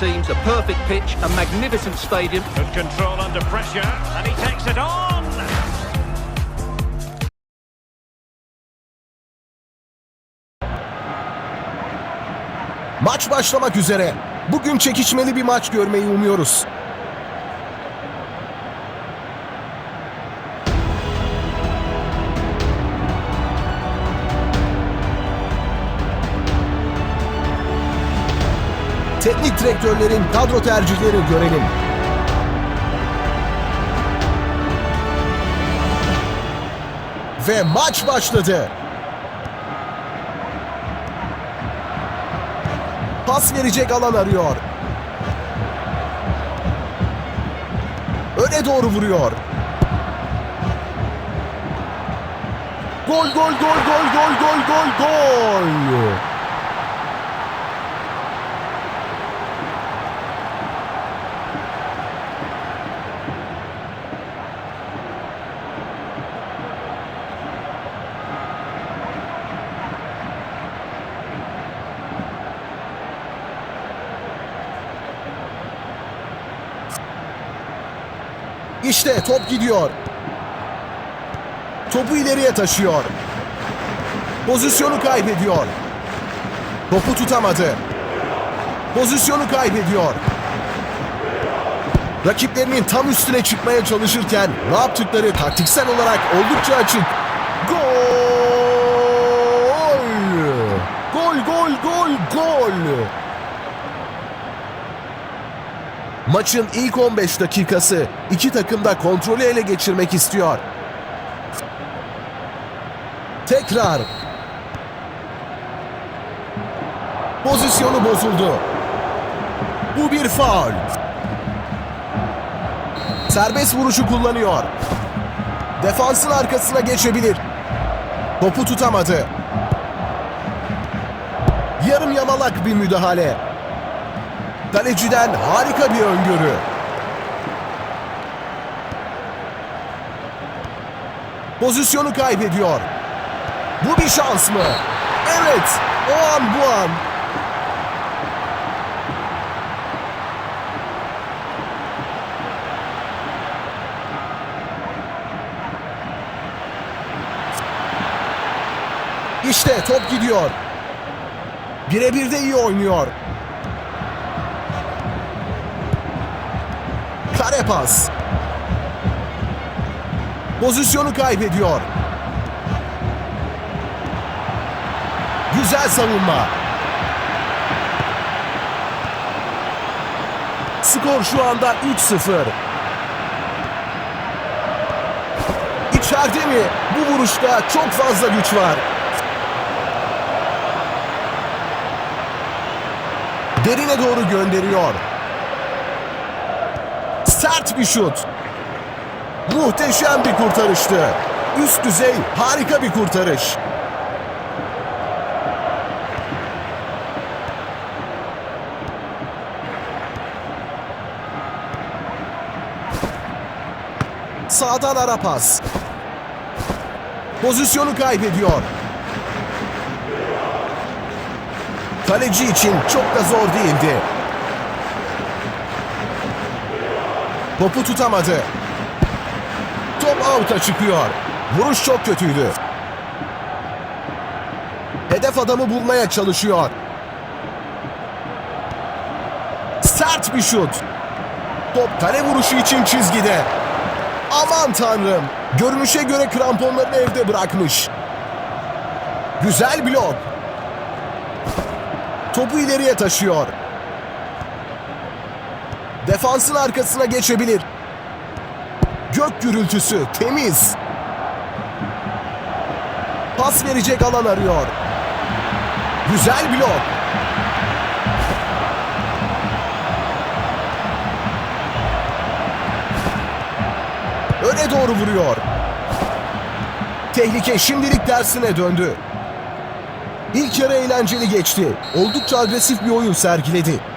teams, a perfect pitch, a magnificent stadium. Good control under pressure, and he takes it on. Maç başlamak üzere. Bugün çekişmeli bir maç görmeyi umuyoruz. Teknik direktörlerin kadro tercihleri görelim. Ve maç başladı. Pas verecek alan arıyor. Öne doğru vuruyor. Gol gol gol gol gol gol gol gol. İşte top gidiyor. Topu ileriye taşıyor. Pozisyonu kaybediyor. Topu tutamadı. Pozisyonu kaybediyor. Rakiplerinin tam üstüne çıkmaya çalışırken ne yaptıkları taktiksel olarak oldukça açık. Gol! Gol, gol, gol, gol! Maçın ilk 15 dakikası iki takım da kontrolü ele geçirmek istiyor. Tekrar. Pozisyonu bozuldu. Bu bir faul. Serbest vuruşu kullanıyor. Defansın arkasına geçebilir. Topu tutamadı. Yarım yamalak bir müdahale. Kaleciden harika bir öngörü. Pozisyonu kaybediyor. Bu bir şans mı? Evet. O an bu an. İşte top gidiyor. Birebir de iyi oynuyor. Kare pas. Pozisyonu kaybediyor. Güzel savunma. Skor şu anda 3-0. İçeride mi? Bu vuruşta çok fazla güç var. Derine doğru gönderiyor. Sert bir şut. Muhteşem bir kurtarıştı. Üst düzey harika bir kurtarış. Sağdan ara pas. Pozisyonu kaybediyor. Kaleci için çok da zor değildi. Topu tutamadı. Top out'a çıkıyor. Vuruş çok kötüydü. Hedef adamı bulmaya çalışıyor. Sert bir şut. Top kale vuruşu için çizgide. Aman tanrım. Görünüşe göre kramponlarını evde bırakmış. Güzel blok. Topu ileriye taşıyor. Defansın arkasına geçebilir. Gök gürültüsü temiz. Pas verecek alan arıyor. Güzel blok. Öne doğru vuruyor. Tehlike şimdilik tersine döndü. İlk yarı eğlenceli geçti. Oldukça agresif bir oyun sergiledi.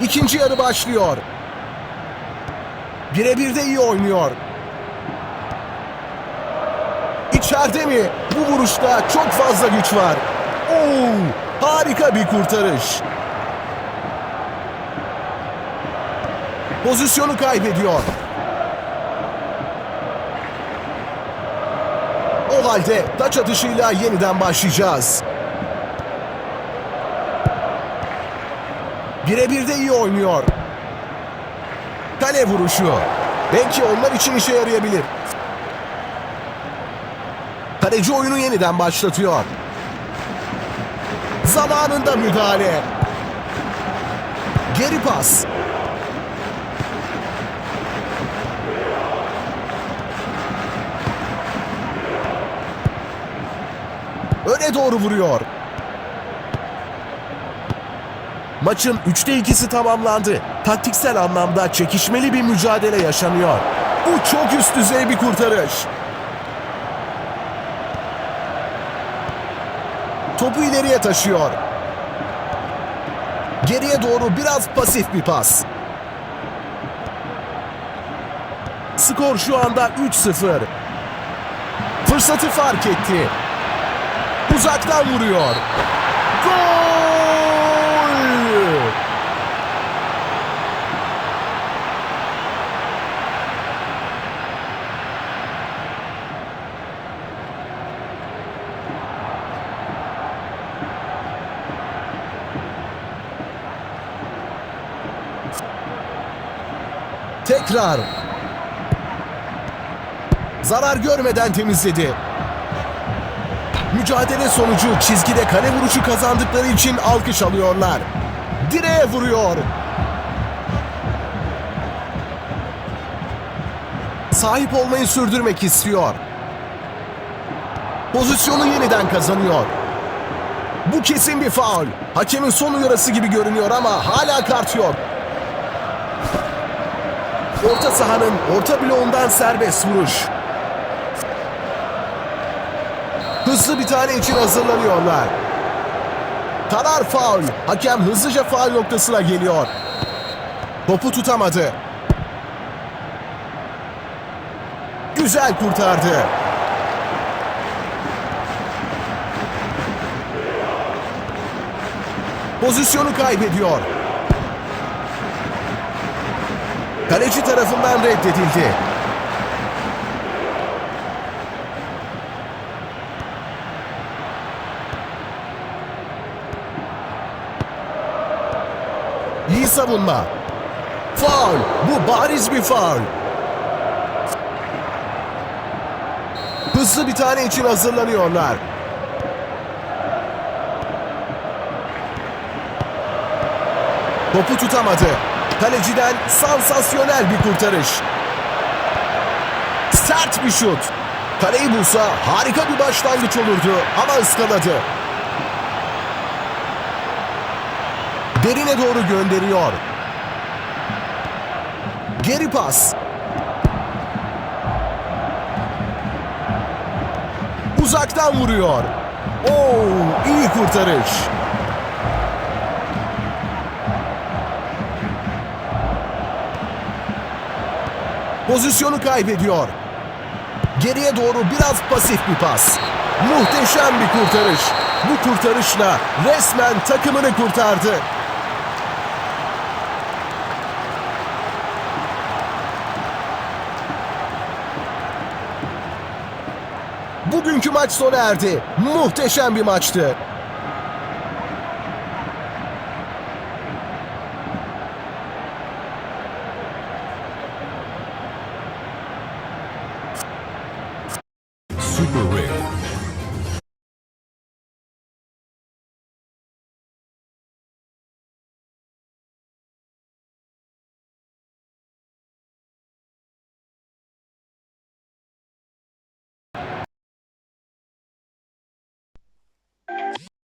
İkinci yarı başlıyor. Birebir de iyi oynuyor. İçeride mi? Bu vuruşta çok fazla güç var. Oo, harika bir kurtarış. Pozisyonu kaybediyor. O halde taç atışıyla yeniden başlayacağız. Birebir de iyi oynuyor. Kale vuruşu. Belki onlar için işe yarayabilir. Kaleci oyunu yeniden başlatıyor. Zamanında müdahale. Geri pas. Öne doğru vuruyor. Maçın 3'te 2'si tamamlandı. Taktiksel anlamda çekişmeli bir mücadele yaşanıyor. Bu çok üst düzey bir kurtarış. Topu ileriye taşıyor. Geriye doğru biraz pasif bir pas. Skor şu anda 3-0. Fırsatı fark etti. Uzaktan vuruyor. Gol! Tekrar. Zarar görmeden temizledi. Mücadele sonucu çizgide kale vuruşu kazandıkları için alkış alıyorlar. Direğe vuruyor. Sahip olmayı sürdürmek istiyor. Pozisyonu yeniden kazanıyor. Bu kesin bir faul. Hakemin son uyarısı gibi görünüyor ama hala kart yok. Orta sahanın orta bloğundan serbest vuruş. Hızlı bir tane için hazırlanıyorlar. Karar faul. Hakem hızlıca faul noktasına geliyor. Topu tutamadı. Güzel kurtardı. Pozisyonu kaybediyor. Kaleci tarafından reddedildi. İyi savunma. Faul. Bu bariz bir faul. Hızlı bir tane için hazırlanıyorlar. Topu tutamadı. Kaleciden sansasyonel bir kurtarış. Sert bir şut. Kaleyi bulsa harika bir başlangıç olurdu ama ıskaladı. Derine doğru gönderiyor. Geri pas. Uzaktan vuruyor. Oo, iyi kurtarış. Pozisyonu kaybediyor. Geriye doğru biraz pasif bir pas. Muhteşem bir kurtarış. Bu kurtarışla resmen takımını kurtardı. Bugünkü maç sona erdi. Muhteşem bir maçtı. Super Rare.